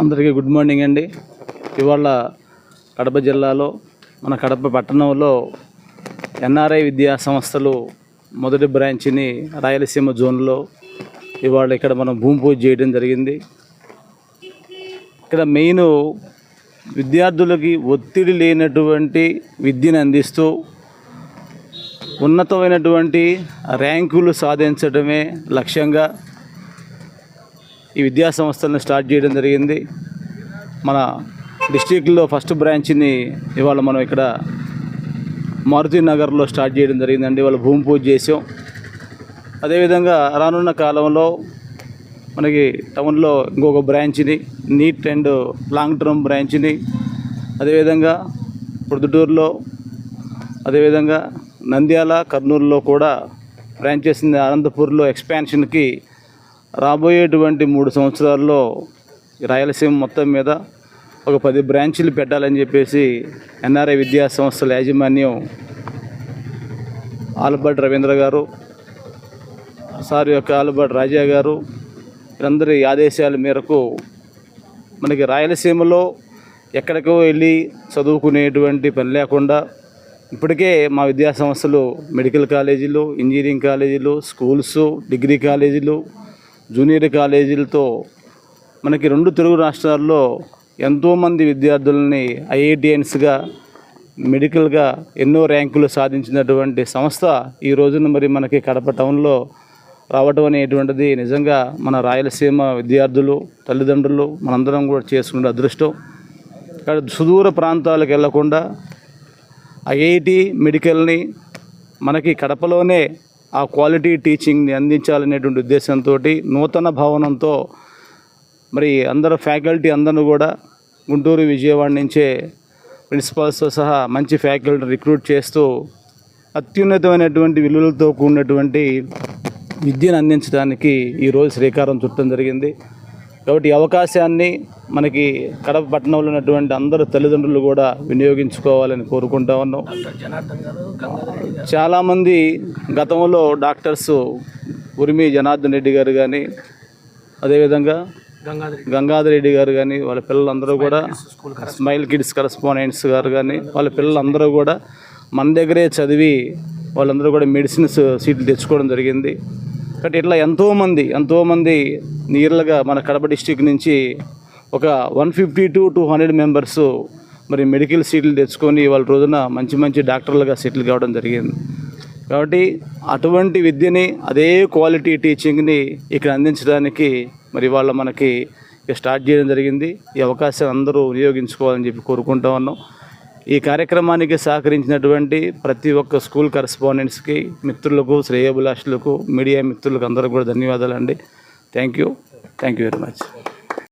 అందరికీ good morning అండి. ఇవాళ కడప జిల్లాలో మన కడప పట్టణంలో ఎన్ఆర్ఐ విద్యా సంస్థలు మొదటి బ్రాంచ్ని రాయలసీమ జోన్లో ఇవాళ ఇక్కడ మనం భూమి పూజ చేయడం జరిగింది. ఇక్కడ మెయిన్ విద్యార్థులకి ఒత్తిడి లేనటువంటి విద్యను అందిస్తూ ఉన్నతమైనటువంటి ర్యాంకులు సాధించడమే లక్ష్యంగా ఈ విద్యా సంస్థలను స్టార్ట్ చేయడం జరిగింది. మన డిస్టిక్లో ఫస్ట్ బ్రాంచ్ని ఇవాళ మనం ఇక్కడ మారుతి నగర్లో స్టార్ట్ చేయడం జరిగిందండి. ఇవాళ భూమి పూజ చేసాం. అదేవిధంగా రానున్న కాలంలో మనకి టౌన్లో ఇంకొక బ్రాంచ్ని నీట్ అండ్ లాంగ్ టర్మ్ బ్రాంచ్ని అదేవిధంగా పొద్దుటూరులో అదేవిధంగా నంద్యాల కర్నూలులో కూడా బ్రాంచెస్ని అనంతపూర్లో ఎక్స్పాన్షన్కి రాబోయేటువంటి మూడు సంవత్సరాల్లో రాయలసీమ మొత్తం మీద ఒక పది బ్రాంచీలు పెట్టాలని చెప్పేసి ఎన్ఆర్ఐ విద్యా సంస్థల యాజమాన్యం ఆల్బర్ట్ రవీంద్ర గారు సార్ యొక్క ఆల్బర్ట్ రాజా గారు వీరందరి ఆదేశాల మేరకు మనకి రాయలసీమలో ఎక్కడికో వెళ్ళి చదువుకునేటువంటి పని లేకుండా ఇప్పటికే మా విద్యా సంస్థలు మెడికల్ కాలేజీలు ఇంజనీరింగ్ కాలేజీలు స్కూల్స్ డిగ్రీ కాలేజీలు జూనియర్ కాలేజీలతో మనకి రెండు తెలుగు రాష్ట్రాల్లో ఎంతోమంది విద్యార్థులని ఐఐటిఎన్స్గా మెడికల్గా ఎన్నో ర్యాంకులు సాధించినటువంటి సంస్థ ఈ రోజున మరి మనకి కడప టౌన్లో రావటం అనేటువంటిది నిజంగా మన రాయలసీమ విద్యార్థులు తల్లిదండ్రులు మనందరం కూడా చేసుకునే అదృష్టం. ఇక్కడ సుదూర ప్రాంతాలకు వెళ్ళకుండా ఐఐటి మెడికల్ని మనకి కడపలోనే ఆ క్వాలిటీ టీచింగ్ని అందించాలనేటువంటి ఉద్దేశంతో నూతన భవనంతో మరి అందరు ఫ్యాకల్టీ అందరూ కూడా గుంటూరు విజయవాడ నుంచే ప్రిన్సిపాల్స్తో సహా మంచి ఫ్యాకల్టీ రిక్రూట్ చేస్తూ అత్యున్నతమైనటువంటి విలువలతో కూడినటువంటి విద్యను అందించడానికి ఈరోజు శ్రీకారం చుట్టడం జరిగింది. కాబట్టి ఈ అవకాశాన్ని మనకి కడప పట్టణంలో ఉన్నటువంటి అందరు తల్లిదండ్రులు కూడా వినియోగించుకోవాలని కోరుకుంటా ఉన్నాం. చాలామంది గతంలో డాక్టర్స్ ఉరిమి జనార్దన్ రెడ్డి గారు కానీ అదేవిధంగా గంగాధర్ రెడ్డి గారు కానీ వాళ్ళ పిల్లలందరూ కూడా స్మైల్ కిడ్స్ కరస్పాండెంట్స్ గారు కానీ వాళ్ళ పిల్లలందరూ కూడా మన దగ్గరే చదివి వాళ్ళందరూ కూడా మెడిసిన్స్ సీట్లు తెచ్చుకోవడం జరిగింది. కాబట్టి ఇట్లా ఎంతోమంది ఎంతోమంది నియర్లుగా మన కడప డిస్టిక్ నుంచి ఒక one fifty to two hundred members మరి మెడికల్ సీట్లు తెచ్చుకొని వాళ్ళ రోజున మంచి మంచి డాక్టర్లుగా సెటిల్ కావడం జరిగింది. కాబట్టి అటువంటి విద్యని అదే క్వాలిటీ టీచింగ్ని ఇక్కడ అందించడానికి మరి వాళ్ళ మనకి ఇక స్టార్ట్ చేయడం జరిగింది. ఈ అవకాశం అందరూ వినియోగించుకోవాలని చెప్పి కోరుకుంటా ఉన్నాం. ఈ కార్యక్రమానికి సహకరించినటువంటి ప్రతి ఒక్క స్కూల్ కరెస్పాండెంట్స్కి మిత్రులకు శ్రేయోభిలాషులకు మీడియా మిత్రులకు అందరూ కూడా ధన్యవాదాలు అండి thank you thank you very much